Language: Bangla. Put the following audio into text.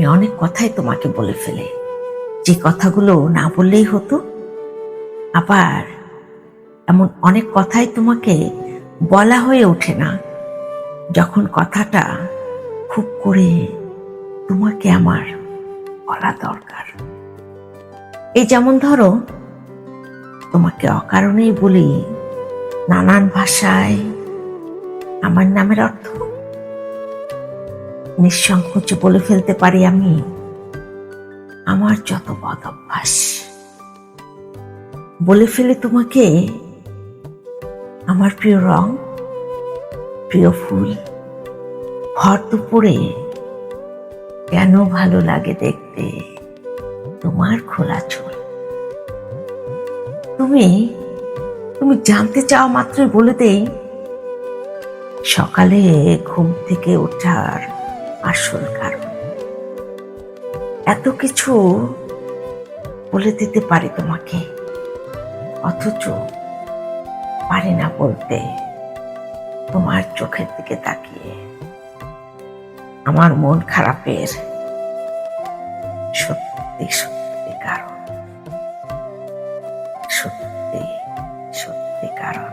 আমি অনেক কথাই তোমাকে বলে ফেলে। যে কথাগুলো না বললেই হতো। আবার এমন অনেক কথাই তোমাকে বলা হয়ে ওঠে না। যখন কথাটা খুব করে তোমাকে আমার বলা দরকার। এই যেমন ধরো, তোমাকে অকারণেই বলি, নানান ভাষায় আমার নামের অর্থ নিঃসংকোচে বলে ফেলতে পারি আমি। আমার যত বদ অভ্যাস। বলে ফেলে তোমাকে আমার প্রিয় রং, প্রিয় ফুল ভর দুপুরে কেন ভালো লাগে দেখতে তোমার খোলা চুল? তুমি তুমি জানতে চাও মাত্রই বলে দেই, সকালে ঘুম থেকে ওঠার আসল কারণ। এত কিছু বলে দিতে পারি তোমাকে, অথচ পারি না বলতে। তোমার চোখের দিকে তাকিয়ে আমার মন খারাপের সত্যি সত্যি কারণ। সত্যি সত্যি কারণ।